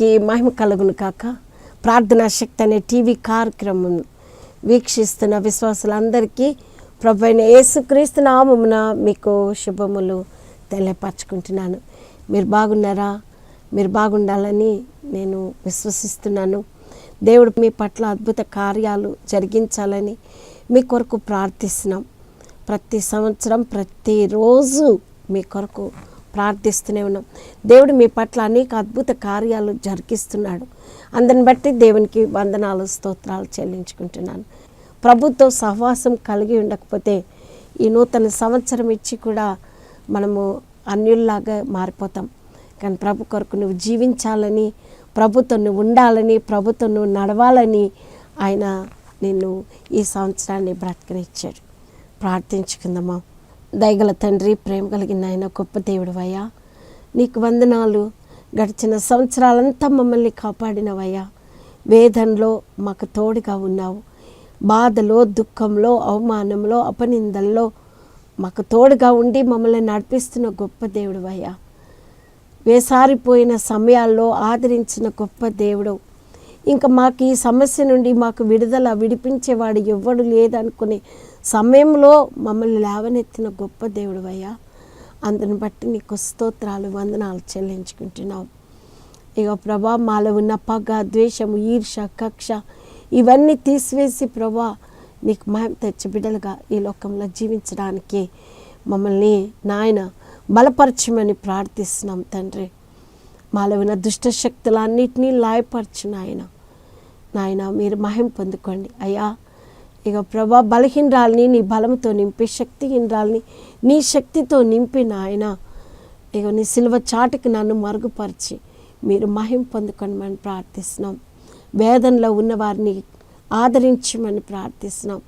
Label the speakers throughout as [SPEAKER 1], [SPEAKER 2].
[SPEAKER 1] దేవునికి మహిమ కలుగును కాక. ప్రార్థనా శక్తి అనే టీవీ కార్యక్రమం వీక్షిస్తున్న విశ్వాసులందరికీ ప్రభు అయిన యేసుక్రీస్తు నామమున మీకు శుభములు తెలియపరచుకుంటున్నాను. మీరు బాగున్నారా? మీరు బాగుండాలని నేను విశ్వసిస్తున్నాను. దేవుడు మీ పట్ల అద్భుత కార్యాలు జరిగించాలని మీ కొరకు ప్రార్థిస్తున్నాం. ప్రతి సంవత్సరం ప్రతిరోజు మీ కొరకు ప్రార్థిస్తూనే ఉన్నాం. దేవుడు మీ పట్ల అనేక అద్భుత కార్యాలు జరిగిస్తున్నాడు. అందుని బట్టి దేవునికి వందనాలు స్తోత్రాలు చెల్లించుకుంటున్నాను. ప్రభుత్వ సహవాసం కలిగి ఉండకపోతే ఈ నూతన సంవత్సరం ఇచ్చి కూడా మనము అన్యుల్లాగా మారిపోతాం. కానీ ప్రభు కొరకు నువ్వు జీవించాలని ప్రభుత్వం నువ్వు ఉండాలని ప్రభుత్వం నువ్వు నడవాలని ఆయన నిన్ను ఈ సంవత్సరాన్ని బ్రతకనిచ్చాడు. ప్రార్థించుకుందామా? దయగల తండ్రి ప్రేమ కలిగిన ఆయన గొప్ప దేవుడు అయ్యా నీకు వందనాలు. గడిచిన సంవత్సరాలంతా మమ్మల్ని కాపాడినవయ్యా. వేదనలో మాకు తోడుగా ఉన్నావు. బాధలో దుఃఖంలో అవమానంలో అపనిందల్లో మాకు తోడుగా ఉండి మమ్మల్ని నడిపిస్తున్న గొప్ప దేవుడు అయ్యా వేసారిపోయిన సమయాల్లో ఆదరించిన గొప్ప దేవుడు. ఇంకా మాకు ఈ సమస్య నుండి మాకు విడుదల విడిపించేవాడు ఎవ్వడు లేదనుకునే సమయంలో మమ్మల్ని లేవనెత్తిన గొప్ప దేవుడు అయ్యా అందుని బట్టి నీకు స్తోత్రాలు వందనాలు చెల్లించుకుంటున్నాం. ఇక ప్రభా మాలో ఉన్న పగ ద్వేషము ఈర్ష కక్ష ఇవన్నీ తీసివేసి ప్రభా నీకు మహిమ తెచ్చి బిడ్డలుగా ఈ లోకంలో జీవించడానికి మమ్మల్ని నాయన బలపరచమని ప్రార్థిస్తున్నాం తండ్రి. మాలో ఉన్న దుష్టశక్తులన్నింటినీ లాయపరచు నాయన. నాయన మీరు మహిం పొందుకోండి. అయ్యా ఇక ప్రభా బలహీనరాల్ని నీ బలంతో నింపి శక్తిహీనరాల్ని నీ శక్తితో నింపి నాయన. ఇక నీ సిల్వ చాటుకి నన్ను మరుగుపరిచి మీరు మహిం పొందుకోమని ప్రార్థిస్తున్నాం. వేదనలో ఉన్న వారిని ఆదరించమని ప్రార్థిస్తున్నాం.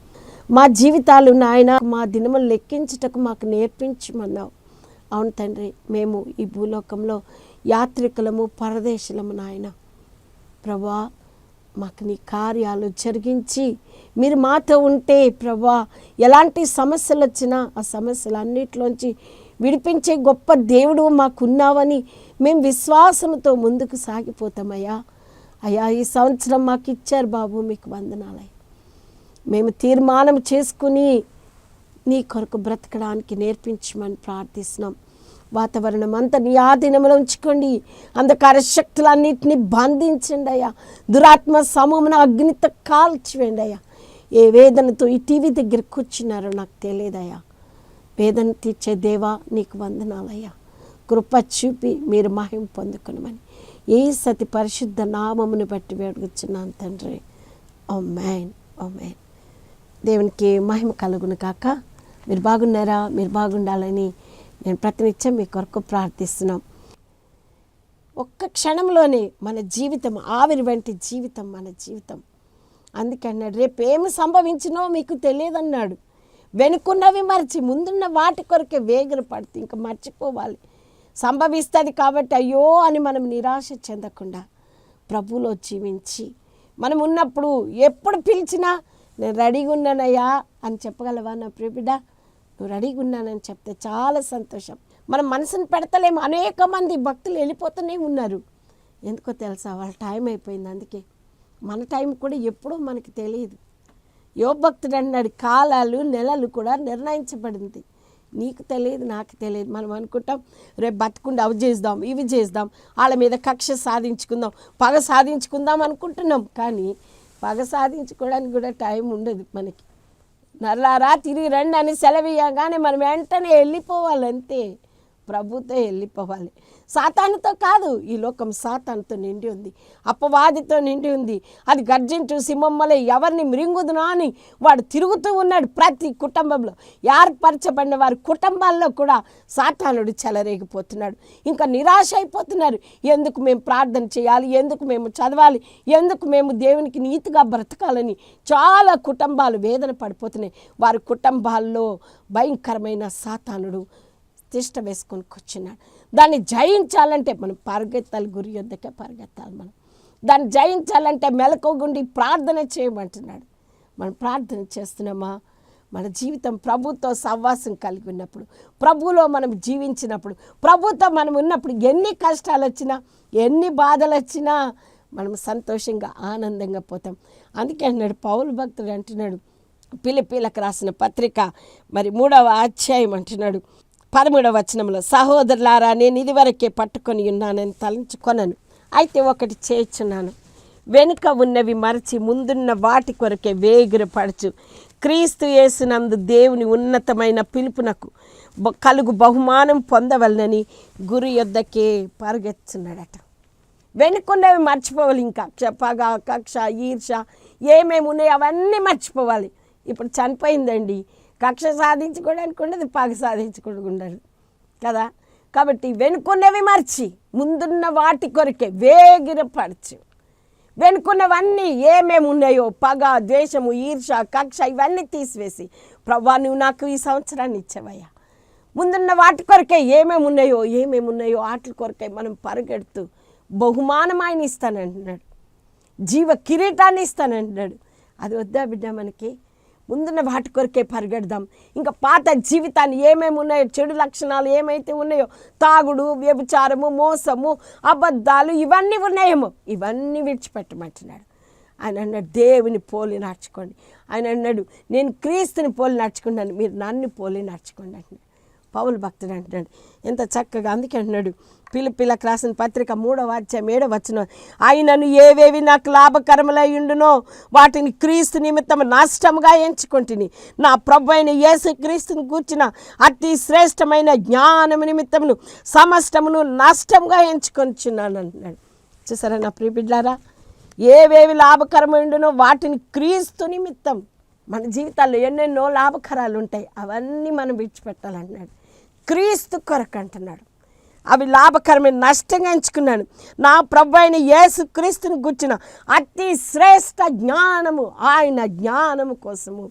[SPEAKER 1] మా జీవితాలు నాయన మా దినములు లెక్కించుటకు మాకు నేర్పించమన్నావు. అవును తండ్రి మేము ఈ భూలోకంలో యాత్రికులము పరదేశులము నాయన. ప్రభా మాకు నీ కార్యాలు జరిగించి మీరు మాతో ఉంటే ప్రభా ఎలాంటి సమస్యలు వచ్చినా ఆ సమస్యలన్నిటిలోంచి విడిపించే గొప్ప దేవుడు మాకున్నావని మేము విశ్వాసంతో ముందుకు సాగిపోతామయ్యా. అయ్యా ఈ సంవత్సరం మాకు ఇచ్చారు బాబు మీకు వందనాలయ్య మేము తీర్మానం చేసుకుని నీ కొరకు బ్రతకడానికి నేర్పించమని ప్రార్థిస్తున్నాం. వాతావరణం అంతా నీ ఆధీనంలో ఉంచుకోండి. అంధకార శక్తులన్నింటినీ బంధించండి అయ్యా. దురాత్మ సమూహన అగ్నితో కాల్చివేయండి అయ్యా. ఏ వేదనతో ఈ టీవీ దగ్గర కూర్చున్నారో నాకు తెలియదయ్యా వేదన తీర్చే దేవా నీకు వందనాలయ్యా కృప చూపి మీరు మహిమ పొందుకునమని. ఏ సతి పరిశుద్ధ నామమును బట్టి వేడుగుచున్నాను తండ్రి. ఓ మ్యాన్ ఓ మ్యాన్ దేవునికి మహిమ కలుగును కాక. మీరు బాగున్నారా? మీరు బాగుండాలని నేను ప్రతినిత్యం మీ కొరకు ప్రార్థిస్తున్నాం. ఒక్క క్షణంలోనే మన జీవితం ఆవిరి వంటి జీవితం మన జీవితం. అందుకే అన్నాడు రేపు ఏమి సంభవించినో మీకు తెలియదన్నాడు. వెనుకున్నవి మర్చి ముందున్న వాటి కొరకే వేగిన పడితే ఇంకా మర్చిపోవాలి. సంభవిస్తుంది కాబట్టి అయ్యో అని మనం నిరాశ చెందకుండా ప్రభులో జీవించి మనం ఉన్నప్పుడు ఎప్పుడు పిలిచినా నేను రెడీగా ఉన్నానయ్యా అని చెప్పగలవా నా ప్రియబిడ్డ? నువ్వు రెడీగా ఉన్నానని చెప్తే చాలా సంతోషం. మనం మనసును పెడతలేము. అనేక మంది భక్తులు వెళ్ళిపోతూనే ఉన్నారు. ఎందుకో తెలుసా? వాళ్ళ టైం అయిపోయింది. అందుకే మన టైం కూడా ఎప్పుడూ మనకి తెలియదు. యో భక్తుడు అన్నాడు కాలాలు నెలలు కూడా నిర్ణయించబడింది. నీకు తెలియదు నాకు తెలియదు. మనం అనుకుంటాం రేపు బతుకుండా అవి చేద్దాం ఇవి చేద్దాం. వాళ్ళ మీద కక్ష సాధించుకుందాం పగ సాధించుకుందాం అనుకుంటున్నాం. కానీ పగ సాధించుకోవడానికి కూడా టైం ఉండదు మనకి. నల్లారా తిరిగి రండి అని సెలవియ్యగానే మనం వెంటనే వెళ్ళిపోవాలంతే. ప్రభుతో వెళ్ళిపోవాలి. సాతానుతో కాదు ఈ లోకం సాతానుతో నిండి ఉంది. అపవాదితో నిండి ఉంది. అది గర్జించు సింహమ్మలే ఎవరిని మృంగుదునా అని వాడు తిరుగుతూ ఉన్నాడు ప్రతి కుటుంబంలో. ఏర్పరచబడిన వారి కుటుంబాల్లో కూడా సాతానుడు చెలరేగిపోతున్నాడు. ఇంకా నిరాశ అయిపోతున్నారు. ఎందుకు మేము ప్రార్థన చేయాలి? ఎందుకు మేము చదవాలి? ఎందుకు మేము దేవునికి నీతిగా బ్రతకాలని చాలా కుటుంబాలు వేదన పడిపోతున్నాయి. వారి కుటుంబాల్లో భయంకరమైన సాతానుడు తిష్ట వేసుకొని కూర్చున్నాడు. దాన్ని జయించాలంటే మనం పరిగెత్తాలి గురి యొద్దకే పరిగెత్తాలి మనం. దాన్ని జయించాలంటే మెలకుగుండి ప్రార్థన చేయమంటున్నాడు. మనం ప్రార్థన చేస్తున్నామా? మన జీవితం ప్రభుతో సహవాసం కలిగి ఉన్నప్పుడు ప్రభులో మనం జీవించినప్పుడు ప్రభుతో మనం ఉన్నప్పుడు ఎన్ని కష్టాలు వచ్చినా ఎన్ని బాధలు వచ్చినా మనం సంతోషంగా ఆనందంగా పోతాం. అందుకే అన్నాడు పౌరు భక్తుడు అంటున్నాడు పిలిపిలకు రాసిన పత్రిక మరి మూడవ అధ్యాయం అంటున్నాడు పదమూడవ వచనంలో సహోదరులారా నేను ఇదివరకే పట్టుకొని ఉన్నానని తలంచుకొనను. అయితే ఒకటి చేర్చున్నాను వెనుక ఉన్నవి మరచి ముందున్న వాటి కొరకే వేగిరపడచు. క్రీస్తు యేసునందు దేవుని ఉన్నతమైన పిలుపునకు కలుగు బహుమానం పొందవలనని గురు యొద్దకే పరుగెత్తున్నాడట వెనుకున్నవి మర్చిపోవాలి ఇంకా. క్ష- పగ కక్ష ఈర్ష ఏమేమి ఉన్నాయి అవన్నీ మర్చిపోవాలి. ఇప్పుడు చనిపోయిందండి. కక్ష సాధించుకోవడానికి ఉండదు పగ సాధించుకోవడానికి ఉండదు. కదా? కాబట్టి వెనుకున్నవి మర్చి ముందున్న వాటి కొరకే వేగిరపరచు. వెనుకున్నవన్నీ ఏమేమి ఉన్నాయో పగ ద్వేషము ఈర్ష కక్ష ఇవన్నీ తీసివేసి ప్రభా నువ్వు నాకు ఈ సంవత్సరాన్ని ఇచ్చావయ్యా. ముందున్న వాటి కొరకే ఏమేమి ఉన్నాయో ఏమేమి ఉన్నాయో వాటి కొరకే మనం పరిగెడుతూ బహుమానం ఆయన ఇస్తానంటున్నాడు. జీవ కిరీటాన్ని ఇస్తానంటున్నాడు. అది వద్దా బిడ్డ మనకి? ముందున్న వాటి కొరకే పరిగెడదాం. ఇంకా పాత జీవితాన్ని ఏమేమి ఉన్నాయో చెడు లక్షణాలు ఏమైతే ఉన్నాయో తాగుడు వ్యభిచారము మోసము అబద్ధాలు ఇవన్నీ ఉన్నాయేమో. ఇవన్నీ విడిచిపెట్టమంటున్నాడు. ఆయన అన్నాడు దేవుని పోలి నడుచుకోండి. ఆయన అన్నాడు నేను క్రీస్తుని పోలి నడుచుకున్నాను మీరు నన్ను పోలి నడుచుకోండి అంటున్నాడు. పౌలు భక్తుడు అంటున్నాడు. ఎంత చక్కగా అందుకే అంటున్నాడు. పిలిపిలకు రాసిన పత్రిక మూడవ అధ్యాయం ఏడవ వచ్చిన ఆయనను ఏవేవి నాకు లాభకరములై ఉండునో వాటిని క్రీస్తు నిమిత్తం నష్టముగా ఎంచుకుంటుని. నా ప్రభు అయిన యేసు క్రీస్తుని కూర్చిన అతి శ్రేష్టమైన జ్ఞానము నిమిత్తమును సమస్తమును నష్టంగా ఎంచుకొనిచున్నాను అంటున్నాడు. చూసారా నా ప్రియబిడ్లారా ఏవేవి లాభకరమైండునో వాటిని క్రీస్తు నిమిత్తం మన జీవితాల్లో ఎన్నెన్నో లాభకరాలు ఉంటాయి. అవన్నీ మనం విడిచిపెట్టాలంటున్నాడు. క్రీస్తు కొరకు అంటున్నాడు. అవి లాభకరమైన నష్టంగా ఎంచుకున్నాను నా ప్రభు అయిన యేసు క్రీస్తుని గుర్చిన అతి శ్రేష్ట జ్ఞానము ఆయన జ్ఞానము కోసము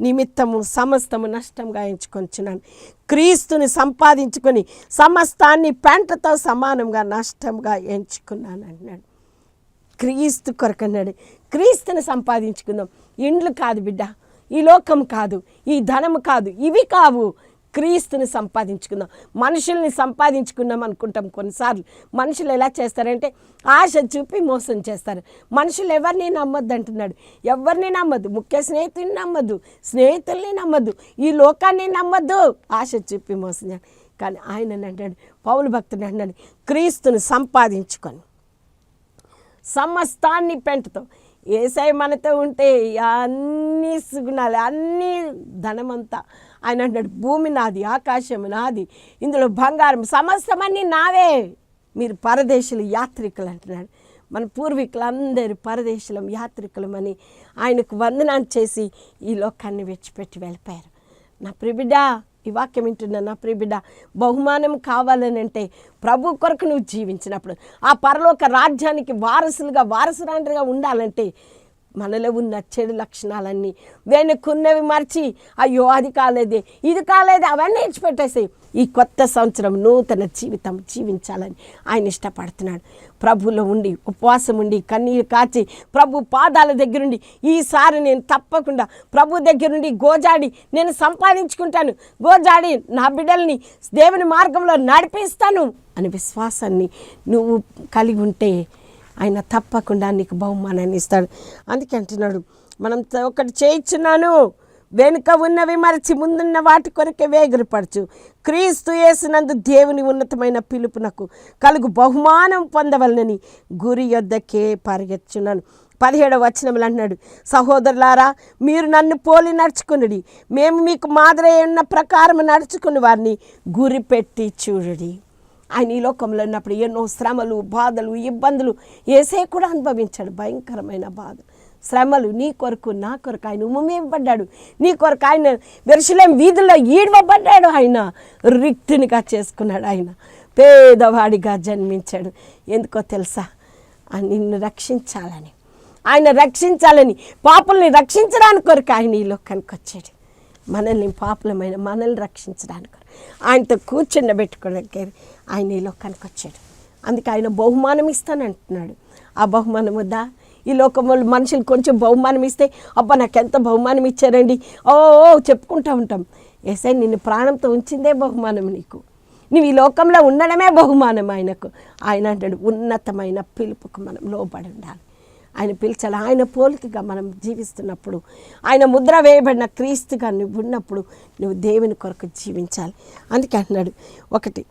[SPEAKER 1] నిమిత్తము సమస్తము నష్టంగా ఎంచుకొంచున్నాను. క్రీస్తుని సంపాదించుకొని సమస్తాన్ని పెంటతో సమానంగా నష్టంగా ఎంచుకున్నాను అన్నాడు క్రీస్తు కొరకు అన్నాడు. క్రీస్తుని సంపాదించుకుందాం. ఇండ్లు కాదు బిడ్డ. ఈ లోకం కాదు. ఈ ధనము కాదు. ఇవి కావు. క్రీస్తుని సంపాదించుకుందాం. మనుషుల్ని సంపాదించుకుందాం అనుకుంటాం కొన్నిసార్లు. మనుషులు ఎలా చేస్తారంటే ఆశ చూపి మోసం చేస్తారు. మనుషులు ఎవరిని నమ్మొద్దు అంటున్నాడు ఎవరిని నమ్మద్దు? ముఖ్య స్నేహితుని నమ్మద్దు. స్నేహితుల్ని నమ్మద్దు. ఈ లోకాన్ని నమ్మద్దు. ఆశ చూపి మోసం చేయాలి కానీ ఆయన అంటాడు పౌలు భక్తుడు అంటాడు క్రీస్తుని సంపాదించుకొని సమస్తాన్ని పెంటతో ఏసై మనతో ఉంటే అన్ని సుగుణాలు అన్ని ధనమంతా ఆయన అంటాడు భూమి నాది ఆకాశం నాది ఇందులో బంగారం సమస్తమన్నీ నావే. మీరు పరదేశులు యాత్రికులు అంటున్నాడు. మన పూర్వీకులందరూ పరదేశులం యాత్రికులమని ఆయనకు వందనాన్ని చేసి ఈ లోకాన్ని విడిచిపెట్టి వెళ్ళిపోయారు. నా ప్రిబిడ్డ ఈ వాక్యం వింటున్నా నా ప్రిబిడ బహుమానం కావాలని అంటే ప్రభు కొరకు నువ్వు జీవించినప్పుడు ఆ పరలోక రాజ్యానికి వారసులుగా వారసురాండ్రిగా ఉండాలంటే మనలో ఉన్న చెడు లక్షణాలన్నీ వెనుకున్నవి మర్చి అయ్యో అది కాలేదే ఇది కాలేదే అవన్నీ ఇచ్చిపెట్టేసాయి ఈ కొత్త సంవత్సరం నూతన జీవితం జీవించాలని ఆయన ఇష్టపడుతున్నాడు. ప్రభులో ఉండి ఉపవాసం ఉండి కన్నీరు కాచి ప్రభు పాదాల దగ్గరుండి ఈసారి నేను తప్పకుండా ప్రభు దగ్గరుండి గోజాడి నేను సంపాదించుకుంటాను. గోజాడి నా బిడ్డల్ని దేవుని మార్గంలో నడిపిస్తాను అనే విశ్వాసాన్ని నువ్వు కలిగి ఉంటే ఆయన తప్పకుండా నీకు బహుమానాన్ని ఇస్తాడు. అందుకే అంటున్నాడు మనం ఒకటి చేయించున్నాను వెనుక ఉన్నవి మరచి ముందున్న వాటి కొరకే వేగిరపరచు. క్రీస్తు వేసినందు దేవుని ఉన్నతమైన పిలుపునకు కలుగు బహుమానం పొందవలనని గురి యొద్దకే పరిగెత్తున్నాను పదిహేడవ వచనములు అన్నాడు సహోదరులారా మీరు నన్ను పోలి నడుచుకునుడి. మేము మీకు మాదిరి ఉన్న ప్రకారం నడుచుకుని వారిని గురి పెట్టి చూడుడి. ఆయన ఈ లోకంలో ఉన్నప్పుడు ఎన్నో శ్రమలు బాధలు ఇబ్బందులు ఏసే కూడా అనుభవించాడు. భయంకరమైన బాధ. శ్రమలు నీ కొరకు నా కొరకు. ఆయన ఉమ్మేయబడ్డాడు నీ కొరకు ఆయన వెరుసలేం వీధుల్లో ఈడవబడ్డాడు ఆయన. రిక్తునిగా చేసుకున్నాడు ఆయన. పేదవాడిగా జన్మించాడు. ఎందుకో తెలుసా? ఆయన నిన్ను రక్షించాలని. ఆయన రక్షించాలని పాపుల్ని రక్షించడానికి కొరకు ఆయన ఈ లోకానికి వచ్చాడు. మనల్ని పాపులమైన మనల్ని రక్షించడానికి. ఆయనతో కూర్చుండబెట్టుకోవడానికి ఆయన ఈ లోకానికి వచ్చాడు. అందుకే ఆయన బహుమానం ఇస్తానంటున్నాడు ఆ బహుమానం వద్దా? ఈ లోకంలో మనుషులు కొంచెం బహుమానం ఇస్తే అబ్బా నాకు ఎంత బహుమానం ఇచ్చారండి? ఓ ఓ చెప్పుకుంటూ ఉంటాం. ఏసై నిన్ను ప్రాణంతో ఉంచిందే బహుమానం నీకు. నువ్వు ఈ లోకంలో ఉండడమే బహుమానం ఆయనకు. ఆయన అంటాడు ఉన్నతమైన పిలుపుకు మనం లోబడి ఉండాలి. ఆయన పిలిచాలి ఆయన పోలికగా మనం జీవిస్తున్నప్పుడు ఆయన ముద్ర వేయబడిన క్రీస్తుగా నువ్వు ఉన్నప్పుడు నువ్వు దేవుని కొరకు జీవించాలి. అందుకే అన్నాడు ఒకటి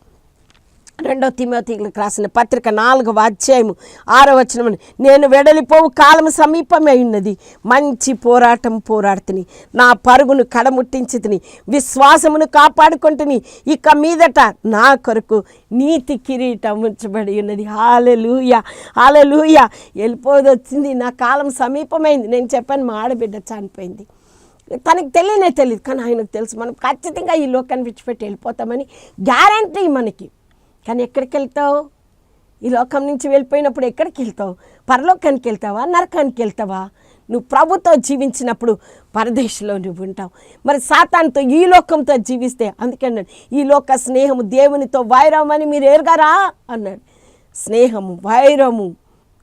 [SPEAKER 1] రెండో తిమోతికి రాసిన పత్రిక నాలుగవ అధ్యాయము ఆరో వచనము నేను వెడలిపోవు కాలం సమీపమే ఉన్నది. మంచి పోరాటం పోరాడుతుని. నా పరుగును కడముట్టించి విశ్వాసమును కాపాడుకుంటుని. ఇక మీదట నా కొరకు నీతి కిరీటం ఉంచబడి ఉన్నది. Hallelujah hallelujah. వెళ్ళిపోదు వచ్చింది. నా కాలం సమీపమైంది. నేను చెప్పాను మా ఆడబిడ్డ చనిపోయింది. తనకు తెలియనే తెలియదు కానీ ఆయనకు తెలుసు. మనం ఖచ్చితంగా ఈ లోకాన్ని విడిచిపెట్టి వెళ్ళిపోతామని గ్యారంటీ మనకి. కానీ ఎక్కడికి వెళ్తావు? ఈ లోకం నుంచి వెళ్ళిపోయినప్పుడు ఎక్కడికి వెళ్తావు? పరలోకానికి వెళ్తావా? నరకానికి వెళ్తావా? నువ్వు ప్రభుతో జీవించినప్పుడు పరదేశంలో నువ్వు ఉంటావు. మరి సాతాన్తో ఈ లోకంతో జీవిస్తే అందుకే అన్నాడు ఈ లోక స్నేహము దేవునితో వైరం అని మీరు ఎరగరా? అన్నాడు. స్నేహము వైరము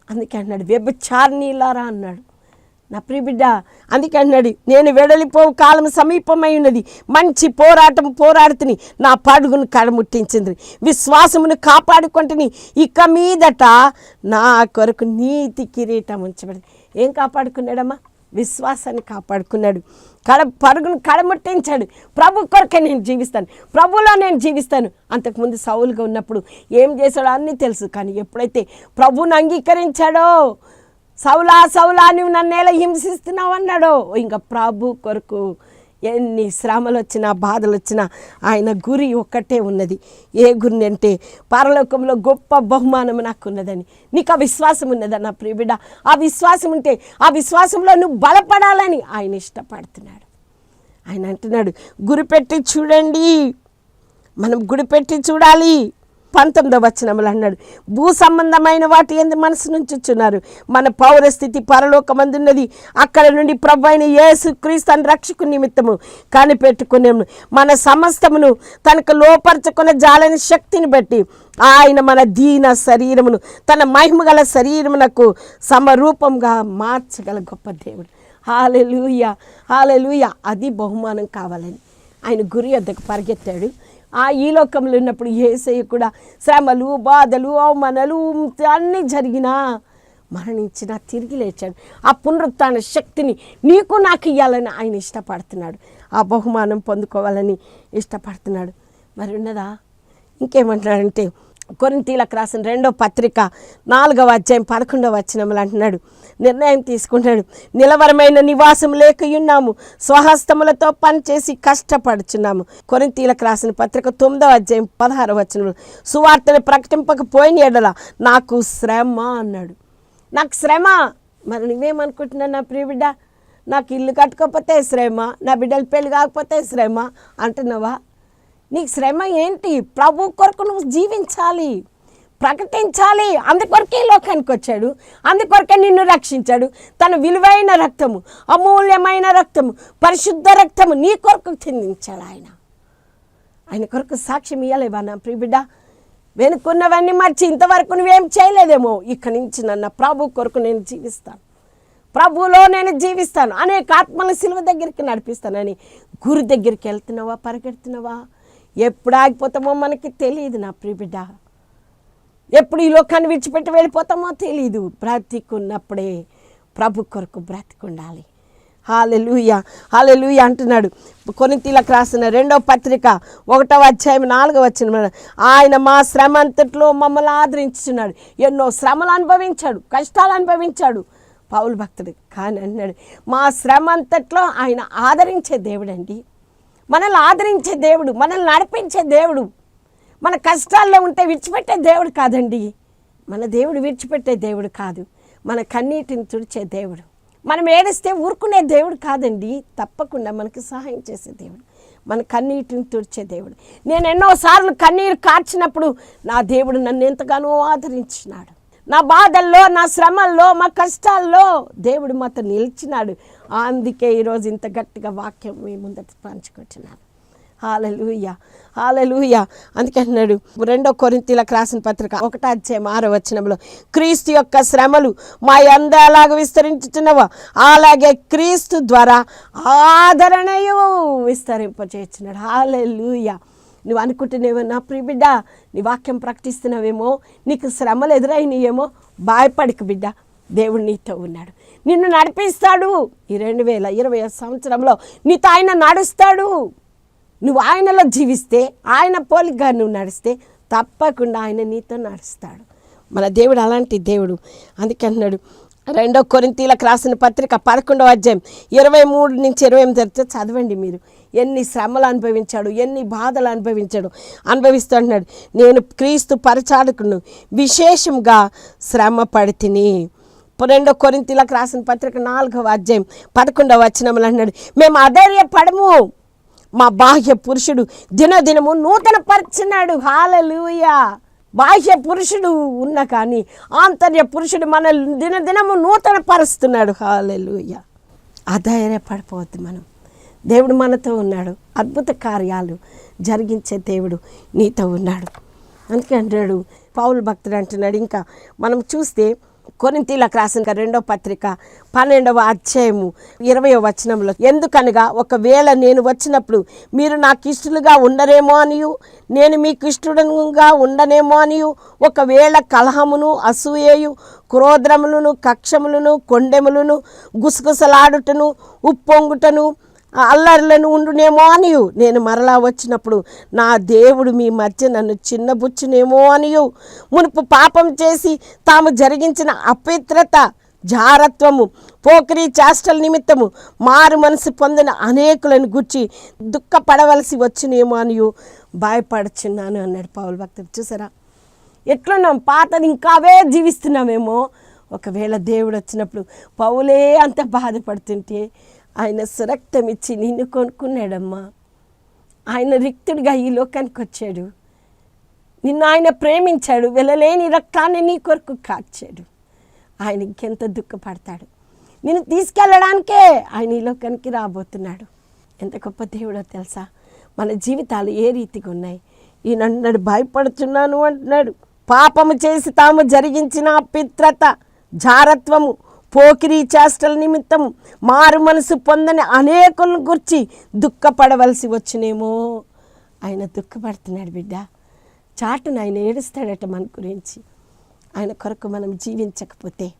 [SPEAKER 1] అందుకే అన్నాడు వ్యభిచారణీలారా? అన్నాడు. నా ప్రియబిడ్డ అందుకే అన్నాడు నేను వెడలిపోవు కాలం సమీపమై ఉన్నది. మంచి పోరాటం పోరాడుతుని నా పడుగును కడముట్టించింది. విశ్వాసమును కాపాడుకుంటుని ఇక మీదట నా కొరకు నీతి కిరీటం ఉంచబడింది. ఏం కాపాడుకున్నాడమ్మా? విశ్వాసాన్ని కాపాడుకున్నాడు. కడ పరుగును కడముట్టించాడు. ప్రభు కొరకే నేను జీవిస్తాను. ప్రభులో నేను జీవిస్తాను. అంతకుముందు సౌలుగా ఉన్నప్పుడు ఏం చేశాడో అన్నీ తెలుసు. కానీ ఎప్పుడైతే ప్రభువుని అంగీకరించాడో సౌలా సౌలా నువ్వు నన్ను ఎలా హింసిస్తున్నావు అన్నాడో. ఇంకా ప్రభు కొరకు ఎన్ని శ్రమలు వచ్చినా బాధలు వచ్చినా ఆయన గురి ఒక్కటే ఉన్నది. ఏ గురిని అంటే పరలోకంలో గొప్ప బహుమానం నాకు ఉన్నదని నీకు ఆ విశ్వాసం ఉన్నదన్న నా ప్రియబిడ్డ ఆ విశ్వాసం ఉంటే ఆ విశ్వాసంలో నువ్వు బలపడాలని ఆయన ఇష్టపడుతున్నాడు. ఆయన అంటున్నాడు గురిపెట్టి చూడండి. మనం గుడిపెట్టి చూడాలి. పంతొమ్మిదవ వచనములు అన్నాడు భూ సంబంధమైన వాటి ఎందు మనసు నుంచి వచ్చున్నారు మన పౌరస్థితి పరలోకమందున్నది. అక్కడ నుండి ప్రభు అయిన యేసు క్రీస్తుని రక్షకు నిమిత్తము కనిపెట్టుకునేము. మన సమస్తమును తనకు లోపరచుకున్న జాలని శక్తిని బట్టి ఆయన మన దీన శరీరమును తన మహిమగల శరీరమునకు సమరూపంగా మార్చగల గొప్ప దేవుడు. Hallelujah hallelujah. అది బహుమానం కావాలని ఆయన గురి వద్దకు పరిగెత్తాడు. ఆ ఈ లోకంలో ఉన్నప్పుడు ఏసయ్య కూడా శ్రమలు బాధలు అవమానాలు అన్నీ జరిగినా మరణించిన తిరిగి లేచాడు. ఆ పునరుత్న శక్తిని నీకు నాకు ఇవ్వాలని ఆయన ఇష్టపడుతున్నాడు. ఆ బహుమానం పొందుకోవాలని ఇష్టపడుతున్నాడు. మరి ఉన్నదా? ఇంకేమంటున్నాడంటే కొరింతీలకు రాసిన రెండో పత్రిక నాలుగవ అధ్యాయం పదకొండవ వచనములు అంటున్నాడు. నిర్ణయం తీసుకుంటాడు నిలవరమైన నివాసం లేకయున్నాము. స్వహస్తములతో పనిచేసి కష్టపడుచున్నాము. కొరింతీలకు రాసిన పత్రిక తొమ్మిదవ అధ్యాయం పదహారవ వచనములు సువార్తను ప్రకటింపకపోయిన ఎడల నాకు శ్రమ అన్నాడు. నాకు శ్రమ. మరి నువ్వేమనుకుంటున్నావు నా ప్రియబిడ్డ? నాకు ఇల్లు కట్టుకోకపోతే శ్రమ నా బిడ్డలు పెళ్ళి కాకపోతే శ్రమ అంటున్నావా? నీకు శ్రమ ఏంటి? ప్రభు కొరకు నువ్వు జీవించాలి. ప్రకటించాలి. అందుకొరకే ఈ లోకానికి వచ్చాడు. అందుకొరకే నిన్ను రక్షించాడు. తన విలువైన రక్తము అమూల్యమైన రక్తము పరిశుద్ధ రక్తము నీ కొరకు చెందించాడు ఆయన. ఆయన కొరకు సాక్ష్యం ఇవ్వలేవా నా ప్రియబిడ్డ. వెనుకున్నవన్నీ మర్చి ఇంతవరకు నువ్వేం చేయలేదేమో. ఇక్కడి నుంచి నన్న ప్రభు కొరకు నేను జీవిస్తాను. ప్రభువులో నేను జీవిస్తాను. అనేక ఆత్మల శిలువ దగ్గరికి నడిపిస్తానని. గురు దగ్గరికి వెళ్తున్నావా? పరిగెడుతున్నావా? ఎప్పుడు ఆగిపోతామో మనకి తెలియదు నా ప్రియబిడ్డ. ఎప్పుడు ఈ లోకాన్ని విడిచిపెట్టి వెళ్ళిపోతామో తెలియదు బ్రతికున్నప్పుడే ప్రభు కొరకు బ్రతికుండాలి. హాలెలుయ హాలెలుయ అంటున్నాడు. కొనితీలకు రాసిన రెండో పత్రిక ఒకటవ అధ్యాయం నాలుగవ వచ్చిన ఆయన మా శ్రమ అంతట్లో మమ్మల్ని ఆదరించున్నాడు ఎన్నో శ్రమలు అనుభవించాడు కష్టాలు అనుభవించాడు పౌలు భక్తుడు. కానీ అన్నాడు మా శ్రమ అంతట్లో ఆయన ఆదరించే దేవుడండి. మనల్ని ఆదరించే దేవుడు మనల్ని నడిపించే దేవుడు మన కష్టాల్లో ఉంటే విడిచిపెట్టే దేవుడు కాదండి. మన దేవుడు విడిచిపెట్టే దేవుడు కాదు. మన కన్నీటిని తుడిచే దేవుడు. మనం ఏడిస్తే ఊరుకునే దేవుడు కాదండి. తప్పకుండా మనకి సహాయం చేసే దేవుడు. మన కన్నీటిని తుడిచే దేవుడు. నేను ఎన్నోసార్లు కన్నీరు కార్చినప్పుడు నా దేవుడు నన్ను ఎంతగానో ఆదరించినాడు. నా బాధల్లో నా శ్రమల్లో మా కష్టాల్లో దేవుడు మాతో నిలిచినాడు. అందుకే ఈరోజు ఇంత గట్టిగా వాక్యం మీ ముందట పంచుకుంటున్నాను. Hallelujah hallelujah. అందుకే అంటున్నాడు రెండో కొరింతీలకు రాసిన పత్రిక ఒకటో అధ్యాయం ఆరో వచనంలో క్రీస్తు యొక్క శ్రమలు మా అంద ఎలాగ విస్తరించుతున్నవో అలాగే క్రీస్తు ద్వారా ఆదరణయు విస్తరింపచేస్తున్నాడు హాలలుయ. నువ్వు అనుకుంటున్నావో నా ప్రిబిడ్డ నీ వాక్యం ప్రకటిస్తున్నావేమో? నీకు శ్రమలు ఎదురైనయేమో? భయపడకు బిడ్డ. దేవుడు నీతో ఉన్నాడు. నిన్ను నడిపిస్తాడు. ఈ రెండు వేల ఇరవై సంవత్సరంలో నీతో ఆయన నడుస్తాడు. నువ్వు ఆయనలో జీవిస్తే ఆయన పోలికగా నువ్వు నడిస్తే తప్పకుండా ఆయన నీతో నడుస్తాడు. మన దేవుడు అలాంటి దేవుడు. అందుకే అన్నాడు రెండో కొరింతీలకు రాసిన పత్రిక పదకొండవ అధ్యాయం ఇరవై మూడు నుంచి ఇరవై ఎనిమిది వరకు చదవండి మీరు. ఎన్ని శ్రమలు అనుభవించాడు ఎన్ని బాధలు అనుభవించాడు అనుభవిస్తూ అంటున్నాడు. నేను క్రీస్తు పరిచారకును విశేషంగా శ్రమ పడితిని రెండో కొరింతీలకు రాసిన పత్రిక నాలుగవ అధ్యాయం పదకొండవ వచనములు అన్నాడు మేము అధైర్యపడము. మా బాహ్య పురుషుడు దినదినము నూతన పరిచినాడు. హాలలుయా. బాహ్య పురుషుడు ఉన్న కానీ ఆంతర్య పురుషుడు మన దినదినము నూతన పరుస్తున్నాడు. హాలలుయ. అధైర్యపడిపోవద్దు మనం. దేవుడు మనతో ఉన్నాడు. అద్భుత కార్యాలు జరిగించే దేవుడు నీతో ఉన్నాడు. అందుకే అంటాడు పౌలు భక్తుడు అంటున్నాడు ఇంకా మనం చూస్తే కొరింతీలకు రాసిన రెండో పత్రిక పన్నెండవ అధ్యాయము ఇరవయో వచనంలో ఎందుకనగా ఒకవేళ నేను వచ్చినప్పుడు మీరు నాకు ఇష్టలుగా ఉండరేమో అనియు నేను మీకు ఇష్టడుగా ఉండనేమో అనియు ఒకవేళ కలహమును అసూయయు క్రోధ్రములను కక్షములను కొండెములను గుసగుసలాడుటను ఉప్పొంగుటను అల్లర్లను ఉండునేమో అనియు. నేను మరలా వచ్చినప్పుడు నా దేవుడు మీ మధ్య నన్ను చిన్నబుచ్చునేమో అనియు. మునుపు పాపం చేసి తాము జరిగించిన అపిత్రత జారత్వము పోకిరి చేష్టల నిమిత్తము మారు మనసు పొందిన అనేకులను గుర్చి దుఃఖపడవలసి వచ్చినేమో అనియు. భయపడుచున్నాను అన్నాడు పౌలు భక్తుడు. చూసారా? ఎట్లున్నాం? పాతది ఇంకా అవే జీవిస్తున్నామేమో. ఒకవేళ దేవుడు వచ్చినప్పుడు పౌలే అంత బాధపడుతుంటే ఆయన సురక్తం ఇచ్చి నిన్ను కొనుక్కున్నాడమ్మా. ఆయన రిక్తుడిగా ఈ లోకానికి వచ్చాడు. నిన్ను ఆయన ప్రేమించాడు. వెళ్ళలేని రక్తాన్ని నీ కొరకు కాచాడు. ఆయన ఇంకెంత దుఃఖపడతాడు. నిన్ను తీసుకెళ్ళడానికే ఆయన ఈ లోకానికి రాబోతున్నాడు. ఎంత గొప్ప దేవుడో తెలుసా? మన జీవితాలు ఏ రీతిగా ఉన్నాయి? ఈయన అంటున్నాడు భయపడుతున్నాను అంటున్నాడు. పాపము చేసి తాము జరిగించిన పిత్రత జారత్వము పోకిరి చేష్టల నిమిత్తం మారు మనసు పొందని అనేకులను గుర్చి దుఃఖపడవలసి వచ్చినేమో. ఆయన దుఃఖపడుతున్నాడు బిడ్డ. చాటును ఆయన ఏడుస్తాడట మన గురించి. ఆయన కొరకు మనం జీవించకపోతే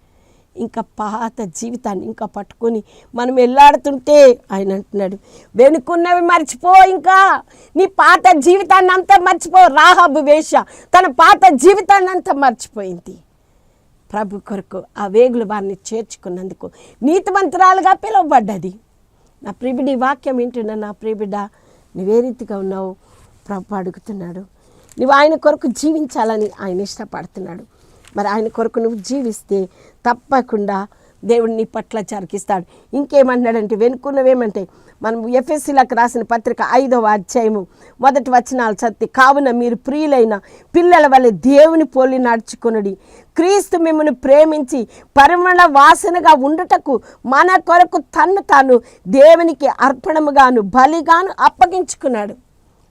[SPEAKER 1] ఇంకా పాత జీవితాన్ని ఇంకా పట్టుకొని మనం వెళ్ళాడుతుంటే ఆయన అంటున్నాడు వెనుకున్నవి మర్చిపో ఇంకా. నీ పాత జీవితాన్ని అంతా మర్చిపో. రాహబు వేష తన పాత జీవితాన్ని అంతా మర్చిపోయింది. ప్రభు కొరకు ఆ వేగులు వారిని చేర్చుకున్నందుకు నీతిమంతురాలుగా పిలువబడ్డది. నా ప్రిబిడి వాక్యం వింటున్న నా ప్రిబిడ నువ్వే రీతిగా ఉన్నావు? ప్రభు అడుగుతున్నాడు. నువ్వు ఆయన కొరకు జీవించాలని ఆయన ఇష్టపడుతున్నాడు. మరి ఆయన కొరకు నువ్వు జీవిస్తే తప్పకుండా దేవుడు నీ పట్ల చరికిస్తాడు. ఇంకేమన్నాడంటే వెనుకున్నవేమంటే మనం ఎఫ్ఎస్సీలకు రాసిన పత్రిక ఐదవ అధ్యాయము మొదటి వచనాలు చత్తి కావున మీరు ప్రియులైన పిల్లల వల్ల దేవుని పోలి నడుచుకునడి. క్రీస్తు మిమ్మల్ని ప్రేమించి పరిమళ వాసనగా ఉండుటకు మన కొరకు తన్ను తాను దేవునికి అర్పణముగాను బలిగాను అప్పగించుకున్నాడు.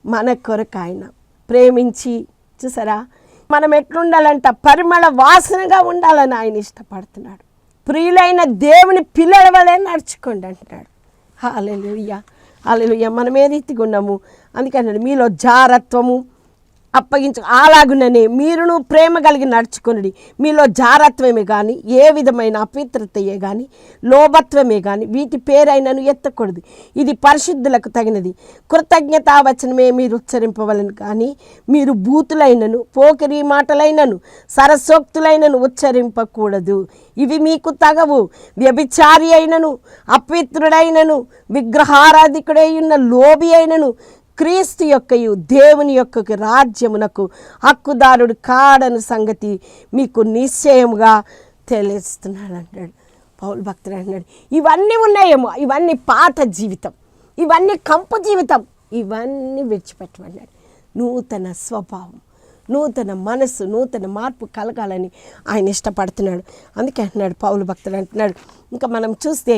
[SPEAKER 1] మన కొరకు ఆయన ప్రేమించి చూసారా? మనం ఎట్లుండాలంట పరిమళ వాసనగా ఉండాలని ఆయన ఇష్టపడుతున్నాడు. ప్రియులైన దేవుని పిల్లల వలె నడుచుకోండి అంటున్నాడు. హాలెలుయ్య హాలెలుయ్య మనం ఏ రీతిగా ఉన్నాము? అందుకని మీలో జారత్వము అప్పగించు అలాగుననే మీరును ప్రేమ కలిగి నడుచుకుని మీలో జారత్వమే కానీ ఏ విధమైన అపవిత్రతయే కానీ లోభత్వమే కానీ వీటి పేరైనను ఎత్తకూడదు. ఇది పరిశుద్ధులకు తగినది. కృతజ్ఞతావచనమే మీరు ఉచ్చరింపవలను కానీ మీరు బూతులైనను పోకిరి మాటలైనను సరసోక్తులైనను ఉచ్చరింపకూడదు. ఇవి మీకు తగవు. వ్యభిచారి అయినను అపవిత్రుడైనను విగ్రహారాధికుడై ఉన్న లోబి అయినను క్రీస్తు యొక్కయు దేవుని యొక్క రాజ్యమునకు హక్కుదారుడు కాడని సంగతి మీకు నిశ్చయముగా తెలుస్తున్నాడు అంటాడు పౌలు భక్తుడు అన్నాడు ఇవన్నీ ఉన్నాయేమో ఇవన్నీ పాత జీవితం ఇవన్నీ కంపు జీవితం ఇవన్నీ విడిచిపెట్టమన్నాడు. నూతన స్వభావం నూతన మనస్సు నూతన మార్పు కలగాలని ఆయన ఇష్టపడుతున్నాడు. అందుకే అంటున్నాడు పౌలు భక్తుడు అంటున్నాడు. ఇంకా మనం చూస్తే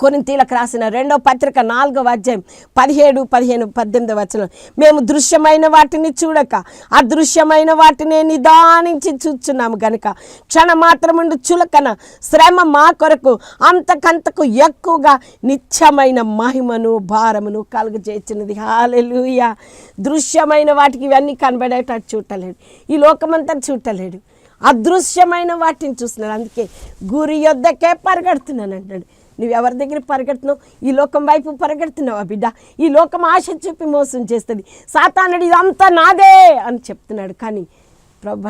[SPEAKER 1] కొరింతీలకు రాసిన రెండో పత్రిక నాలుగవ అధ్యాయం పదిహేడు పదిహేను పద్దెనిమిది వచ్చిన మేము దృశ్యమైన వాటిని చూడక అదృశ్యమైన వాటిని నిదానించి చూచున్నాము గనుక క్షణమాత్రముండు చులకన శ్రమ మా కొరకు అంతకంతకు ఎక్కువగా నిత్యమైన మహిమను భారమును కలుగజేసినది. హాలెలుయ దృశ్యమైన వాటికి ఇవన్నీ కనబడేటట్టు చూడలేడు. ఈ లోకమంతా చూడలేడు. అదృశ్యమైన వాటిని చూస్తున్నాడు. అందుకే గురి యొద్దకే పరిగెడుతున్నాను అంటాడు నువ్వు ఎవరి దగ్గర పరిగెడుతున్నావు? ఈ లోకం వైపు పరిగెడుతున్నావా బిడ్డ? ఈ లోకం ఆశ చూపి మోసం చేస్తుంది. సాతానుడు ఇదంతా నాదే అని చెప్తున్నాడు. కానీ ప్రభు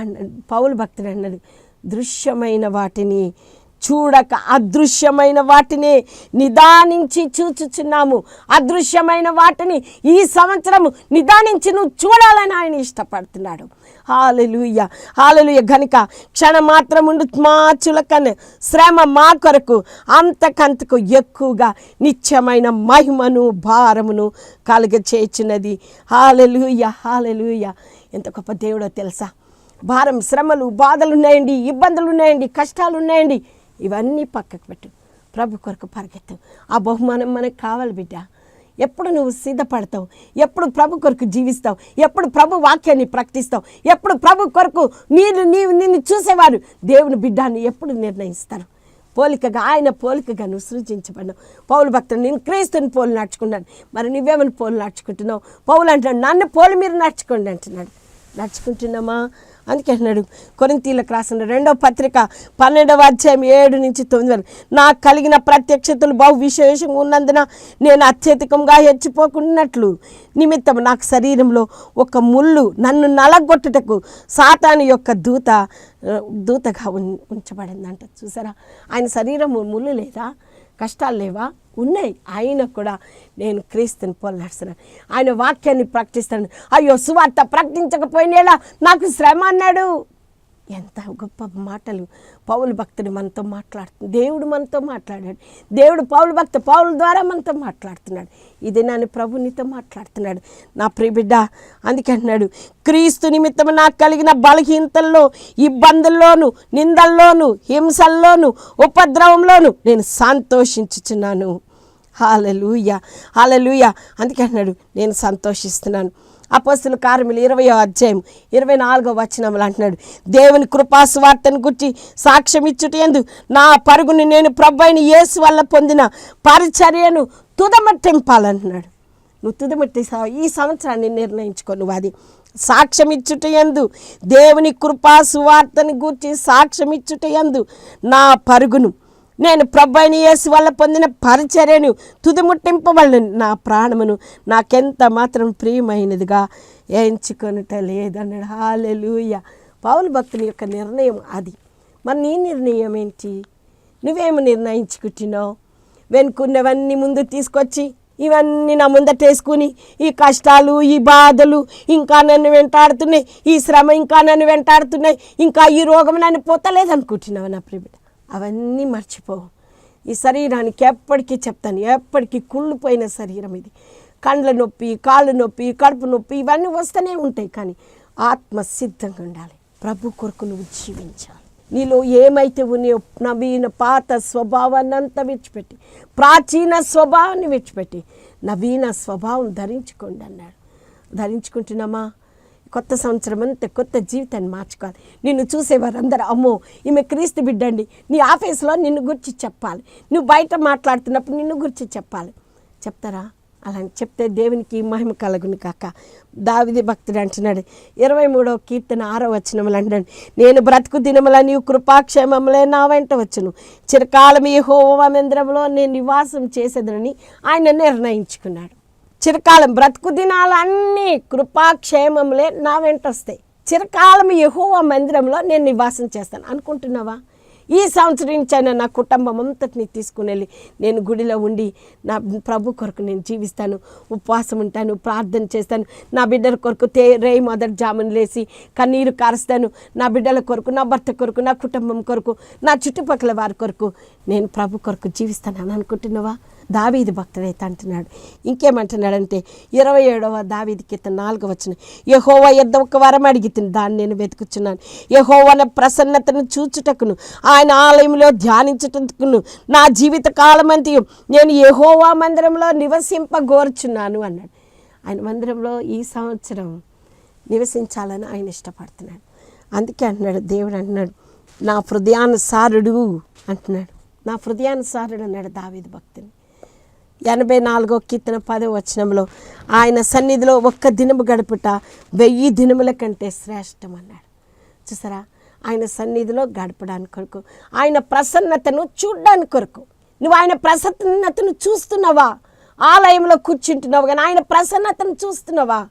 [SPEAKER 1] పౌలు భక్తుడు అన్నాడు దృశ్యమైన వాటిని చూడక అదృశ్యమైన వాటిని నిదానించి చూచుచున్నాము. అదృశ్యమైన వాటిని ఈ సంవత్సరము నిదానించి నువ్వు చూడాలని ఆయన ఇష్టపడుతున్నాడు. హాలెలుయ. హాలెలుయ్య గనుక క్షణమాత్రముండు మా చులకన శ్రమ మా కొరకు అంతకంతకు ఎక్కువగా నిత్యమైన మహిమను భారమును కలుగచేచున్నది హాలెలుయ్య హాలెలుయ్య ఎంత గొప్ప దేవుడో తెలుసా? భారం శ్రమలు బాధలు ఉన్నాయండి ఇబ్బందులు ఉన్నాయండి కష్టాలు ఉన్నాయండి. ఇవన్నీ పక్కకు పెట్టు. ప్రభు కొరకు పరిగెత్తు. ఆ బహుమానం మనకు కావాలి బిడ్డ. ఎప్పుడు నువ్వు సిద్ధపడతావు? ఎప్పుడు ప్రభు కొరకు జీవిస్తావు? ఎప్పుడు ప్రభు వాక్యాన్ని ప్రకటిస్తావు? ఎప్పుడు ప్రభు కొరకు మీరు నీవు నిన్ను చూసేవారు? దేవుని బిడ్డాన్ని ఎప్పుడు నిర్ణయిస్తారు? పోలికగా ఆయన పోలికగా నువ్వు సృజించబడినావు. పౌలు భక్తుడు నేను క్రీస్తుని పోలు నడుచుకున్నాను. మరి నువ్వేమని పోలు నడుచుకుంటున్నావు? పౌలు అంటున్నాడు నన్ను పోలు మీరు నడుచుకోండి అంటున్నాడు. నడుచుకుంటున్నామా? అందుకే అన్నాడు కొరింతీలకు రాసిన రెండవ పత్రిక పన్నెండవ అధ్యాయం ఏడు నుంచి తొమ్మిది వరకు నాకు కలిగిన ప్రత్యక్షతలు బహు విశేషంగా ఉన్నందున నేను అత్యధికంగా హెచ్చిపోకున్నట్లు. నిమిత్తం నాకు శరీరంలో ఒక ముళ్ళు నన్ను నలగొట్టుటకు సాతాను యొక్క దూత దూతగా ఉంచబడిందంట. చూసారా? ఆయన శరీరం ముళ్ళు లేదా? కష్టాలు లేవా? ఉన్నాయి. ఆయన కూడా నేను క్రీస్తుని పోలాడుతున్నాను ఆయన వాక్యాన్ని ప్రకటిస్తాను అయ్యో సువార్త ప్రకటించకపోయినేలా నాకు శ్రమ అన్నాడు. ఎంత గొప్ప మాటలు పౌలు భక్తుడు మనతో మాట్లాడుతుంది. దేవుడు మనతో మాట్లాడాడు. దేవుడు పౌలు భక్త పౌల ద్వారా మనతో మాట్లాడుతున్నాడు. ఇది నన్ను ప్రభు నీతో మాట్లాడుతున్నాడు. నా ప్రిబిడ్డ అందుకే అంటున్నాడు క్రీస్తు నిమిత్తం నాకు కలిగిన బలహీనతల్లో ఇబ్బందుల్లోను నిందల్లోను హింసల్లోను ఉపద్రవంలోను నేను సంతోషించుచున్నాను. Hallelujah hallelujah. అందుకే అన్నాడు నేను సంతోషిస్తున్నాను. అపస్తుల కార్మిలు ఇరవయో అధ్యాయం ఇరవై నాలుగో వచనములు అంటున్నాడు దేవుని కృపాసువార్తను గుర్చి సాక్ష్యం ఇచ్చుట ఎందు నా పరుగుని నేను ప్రభైన యేసు వల్ల పొందిన పరిచర్యను తుదమట్టింపాలంటున్నాడు. నువ్వు తుదమట్టి ఈ సంవత్సరాన్ని నిర్ణయించుకో నువ్వు అది. సాక్ష్యం ఇచ్చుట ఎందు దేవుని కృపా సువార్తను గూర్చి సాక్ష్యం ఇచ్చుట ఎందు నా పరుగును నేను ప్రభైన యేసు వల్ల పొందిన పరిచర్యను తుదిముట్టింపవలను నా ప్రాణమును నాకెంత మాత్రం ప్రియమైనదిగా ఎంచుకొనుట లేదన్నాడు. హాలెలూయ పౌలు భక్తుని యొక్క నిర్ణయం అది. మరి నీ నిర్ణయం ఏంటి? నువ్వేమి నిర్ణయించుకుంటున్నావు? వెనుకున్నవన్నీ ముందు తీసుకొచ్చి ఇవన్నీ నా ముందటేసుకుని ఈ కష్టాలు ఈ బాధలు ఇంకా నన్ను వెంటాడుతున్నాయి. ఈ శ్రమ ఇంకా నన్ను వెంటాడుతున్నాయి. ఇంకా ఈ రోగం నన్ను పోతలేదనుకుంటున్నావు నా ప్రియుడ అవన్నీ మర్చిపో ఈ శరీరానికి ఎప్పటికీ చెప్తాను ఎప్పటికీ కుళ్ళిపోయిన శరీరం ఇది. కండ్ల నొప్పి కాళ్ళు నొప్పి కడుపు నొప్పి ఇవన్నీ వస్తూనే ఉంటాయి కానీ ఆత్మ సిద్ధంగా ఉండాలి. ప్రభు కొరకు నువ్వు జీవించాలి. నీలో ఏమైతే ఉన్నాయో నవీన పాత స్వభావాన్ని అంతా విడిచిపెట్టి ప్రాచీన స్వభావాన్ని విడిచిపెట్టి నవీన స్వభావం ధరించుకోండి అన్నాడు. ధరించుకుంటున్నామా? కొత్త సంవత్సరం అంతా కొత్త జీవితాన్ని మార్చుకోవాలి. నిన్ను చూసేవారందరూ అమ్మో ఈమె క్రీస్తు బిడ్డండి. నీ ఆఫీస్లో నిన్ను గురించి చెప్పాలి. నువ్వు బయట మాట్లాడుతున్నప్పుడు నిన్ను గురించి చెప్పాలి. చెప్తారా? అలా చెప్తే దేవునికి మహిమ కలుగును కాక. దావిది భక్తుడు అంటున్నాడు ఇరవై మూడవ కీర్తన ఆరో వచనములు అంటాడు నేను బ్రతుకు దినముల నీవు కృపాక్షేమములే నా వెంట వచ్చును. చిరకాలం ఈ హోమేంద్రంలో నేను నివాసం చేసేదని ఆయన నిర్ణయించుకున్నాడు. చిరకాలం బ్రతుకు దినాలన్నీ కృపాక్షేమములే నా వెంట వస్తాయి. చిరకాలం యెహోవ మందిరంలో నేను నివాసం చేస్తాను. అనుకుంటున్నావా? ఈ సంవత్సరం నుంచి నా కుటుంబం అంతటిని తీసుకుని వెళ్ళి నేను గుడిలో ఉండి నా ప్రభు కొరకు నేను జీవిస్తాను. ఉపవాసం ఉంటాను ప్రార్థన చేస్తాను. నా బిడ్డల కొరకు తే రే మొదటి జామును లేసి కన్నీరు కారుస్తాను. నా బిడ్డల కొరకు నా భర్త కొరకు నా కుటుంబం కొరకు నా చుట్టుపక్కల వారి కొరకు నేను ప్రభు కొరకు జీవిస్తాను అని అనుకుంటున్నావా? దావీది భక్తుడైతే అంటున్నాడు. ఇంకేమంటున్నాడంటే ఇరవై ఏడవ దావీది కీర్తన నాలుగు వచ్చిన యహోవ యొద్ద ఒక వరం అడిగి దాన్ని నేను వెతుకుచున్నాను. యహోవన ప్రసన్నతను చూచుటకును ఆయన ఆలయంలో ధ్యానించుటకును నా జీవిత కాలమంతయు నేను యహోవా మందిరంలో నివసింపగోరుచున్నాను అన్నాడు. ఆయన మందిరంలో ఈ సంవత్సరం నివసించాలని ఆయన ఇష్టపడుతున్నాడు. అందుకే అంటున్నాడు దేవుడు అంటున్నాడు నా హృదయానుసారుడు అంటున్నాడు. నా హృదయానుసారుడు అన్నాడు దావేది భక్తుని ఎనభై నాలుగో కీర్తన పదో వచనంలో ఆయన సన్నిధిలో ఒక్క దినము గడుపుట వెయ్యి దినముల కంటే శ్రేష్టం అన్నాడు చూసారా? ఆయన సన్నిధిలో గడపడానికి కొరకు ఆయన ప్రసన్నతను చూడడానికి కొరకు. నువ్వు ఆయన ప్రసన్నతను చూస్తున్నావా? ఆలయంలో కూర్చుంటున్నావు కానీ ఆయన ప్రసన్నతను చూస్తున్నావా?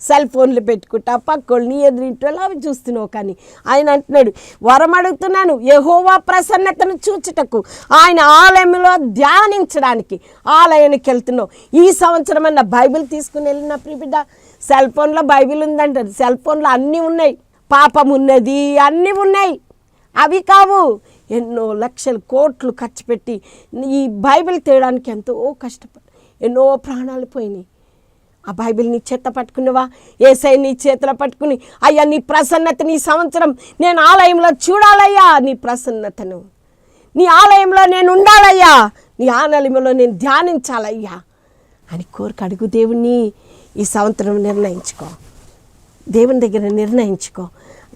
[SPEAKER 1] సెల్ ఫోన్లు పెట్టుకుంటా పక్కోళ్ళు నీ ఎదురింటోళ్ళు అవి చూస్తున్నావు కానీ. ఆయన అంటున్నాడు వరం అడుగుతున్నాను యహోవా ప్రసన్నతను చూచుటకు ఆయన ఆలయంలో ధ్యానించడానికి ఆలయానికి వెళ్తున్నావు. ఈ సంవత్సరం అన్న బైబిల్ తీసుకుని వెళ్ళిన ప్రిబిడ్డ సెల్ ఫోన్లో బైబిల్ ఉందంటారు సెల్ ఫోన్లో అన్నీ ఉన్నాయి. పాపం ఉన్నది అన్నీ ఉన్నాయి. అవి కావు. ఎన్నో లక్షలు కోట్లు ఖర్చు పెట్టి ఈ బైబిల్ తేయడానికి ఎంతో కష్టపడి ఎన్నో ప్రాణాలు పోయినాయి. ఆ బైబిల్ నీ చేత పట్టుకున్నావా ఏసై నీ చేతిలో పట్టుకుని అయ్యా నీ ప్రసన్నత నీ సంవత్సరం నేను ఆలయంలో చూడాలయ్యా నీ ప్రసన్నతను. నీ ఆలయంలో నేను ఉండాలయ్యా నీ ఆలయంలో నేను ధ్యానించాలయ్యా అని కోరిక అడుగు దేవుణ్ణి ఈ సంవత్సరం నిర్ణయించుకో. దేవుని దగ్గర నిర్ణయించుకో.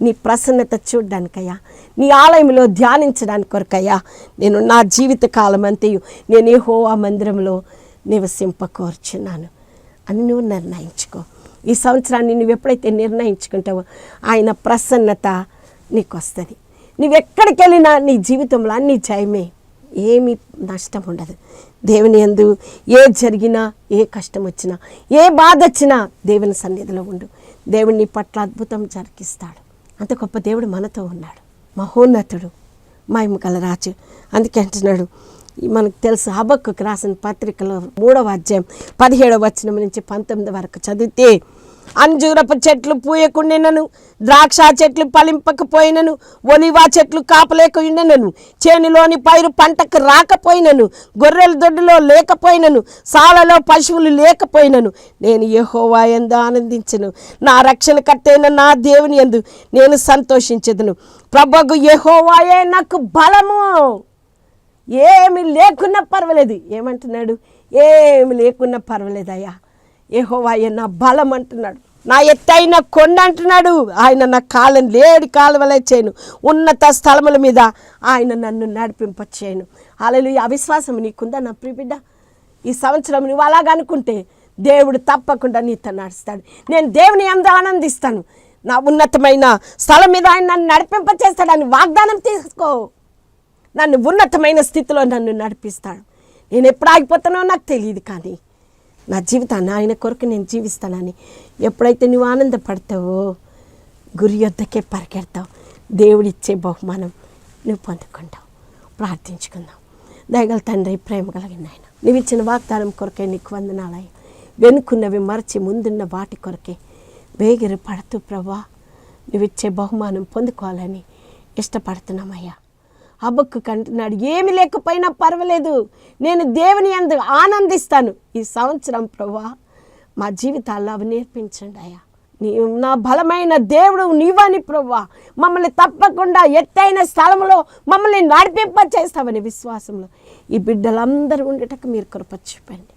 [SPEAKER 1] నీ ప్రసన్నత చూడ్డానికయ్యా నీ ఆలయంలో ధ్యానించడానికి కొరకయ్యా నేను నా జీవిత కాలం అంతయు నేను ఏ హోవా మందిరంలో నివసింపకోర్చున్నాను అని నువ్వు నిర్ణయించుకో. ఈ సంవత్సరాన్ని నువ్వు ఎప్పుడైతే నిర్ణయించుకుంటావో ఆయన ప్రసన్నత నీకు వస్తుంది నువ్వెక్కడికి వెళ్ళినా నీ జీవితంలో అన్ని జయమే. ఏమీ నష్టం ఉండదు. దేవుని ఎందు ఏ జరిగినా ఏ కష్టం వచ్చినా ఏ బాధ వచ్చినా దేవుని సన్నిధిలో ఉండు. దేవుని పట్ల అద్భుతం జరిగిస్తాడు. అంత గొప్ప దేవుడు మనతో ఉన్నాడు. మహోన్నతుడు మహిమ గల రాజు. అందుకే అంటున్నాడు మనకు తెలుసు హబక్కు రాసిన పత్రికలో మూడవ అధ్యాయం పదిహేడవ వచనం నుంచి పంతొమ్మిది వరకు చదివితే అంజూరపు చెట్లు పూయకుండినను ద్రాక్ష చెట్లు పలింపకపోయినను ఒలివా చెట్లు కాపలేకుండినను చేనులోని పైరు పంటకు రాకపోయినను గొర్రెల దొడ్డులో లేకపోయినను సాలలో పశువులు లేకపోయినను నేను యహోవా ఎందు ఆనందించను. నా రక్షణ కట్టైన నా దేవుని ఎందు నేను సంతోషించదును. ప్రభగు యహోవాయే నాకు బలము. ఏమి లేకున్నా పర్వాలేదు. ఏమంటున్నాడు? ఏమి లేకున్నా పర్వాలేదయ్యా. ఏహోవాయ నా బలం అంటున్నాడు. నా ఎత్తైన కొండ అంటున్నాడు. ఆయన నా కాలం లేడి కాలువలే చేయను ఉన్నత స్థలముల మీద ఆయన నన్ను నడిపింపచేయను. అలలు అవిశ్వాసం నీకుందా నా ప్రిబిడ్డ ఈ సంవత్సరం నువ్వు అలాగనుకుంటే దేవుడు తప్పకుండా నీతో నడుస్తాడు. నేను దేవుని అందు ఆనందిస్తాను. నా ఉన్నతమైన స్థలం మీద ఆయన నన్ను నడిపింపచేస్తాడని వాగ్దానం తీసుకో. నన్ను ఉన్నతమైన స్థితిలో నన్ను నడిపిస్తాడు. నేను ఎప్పుడు ఆగిపోతానో నాకు తెలియదు కానీ నా జీవితాన్ని ఆయన కొరకు నేను జీవిస్తానని ఎప్పుడైతే నువ్వు ఆనందపడతావో గురి యొద్దకే పరిగెడతావు. దేవుడిచ్చే బహుమానం నువ్వు పొందుకుంటావు. ప్రార్థించుకుందాం. దయగల తండ్రి ప్రేమ కలిగిన ఆయన నువ్వు ఇచ్చిన వాగ్దానం కొరకే నీకు వందనాలయ్య వెనుకున్నవి మరచి ముందున్న వాటి కొరకే వేగిరి పడుతూ ప్రభా నువ్విచ్చే బహుమానం పొందుకోవాలని ఇష్టపడుతున్నామయ్యా హబక్కు కంటున్నాడు. ఏమి లేకపోయినా పర్వాలేదు. నేను దేవుని అందు ఆనందిస్తాను. ఈ సంవత్సరం ప్రభా మా జీవితాల్లో అవి నేర్పించండి అయ్యా. నీ నా బలమైన దేవుడు నీవని ప్రభా మమ్మల్ని తప్పకుండా ఎత్తైన స్థలంలో మమ్మల్ని నడిపింప చేస్తావని విశ్వాసంలో ఈ బిడ్డలందరూ ఉండేటకు మీరు కృప చూపండి.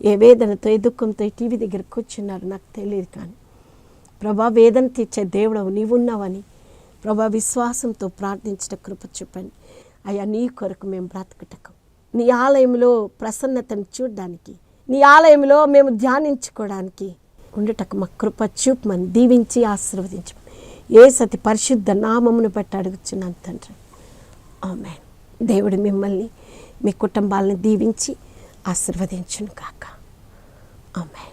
[SPEAKER 1] ఏ వేదనతో ఏ దుఃఖంతో ఈ టీవీ దగ్గర కూర్చున్నారు నాకు తెలియదు కానీ ప్రభా వేదన తీర్చే దేవుడవు నీవున్నావని ప్రభా విశ్వాసంతో ప్రార్థించట కృప చూపండి. అయ్యా నీ కొరకు మేము బ్రతకటకు నీ ఆలయంలో ప్రసన్నతను చూడడానికి నీ ఆలయంలో మేము ధ్యానించుకోవడానికి ఉండటకు మా కృప చూపమని దీవించి ఆశీర్వదించమని ఏ సతి పరిశుద్ధ నామమును బట్టి అడుగుచున్నాను తండ్రి. ఆమె దేవుడు మిమ్మల్ని మీ కుటుంబాలను దీవించి ఆశీర్వదించును కాక ఆమె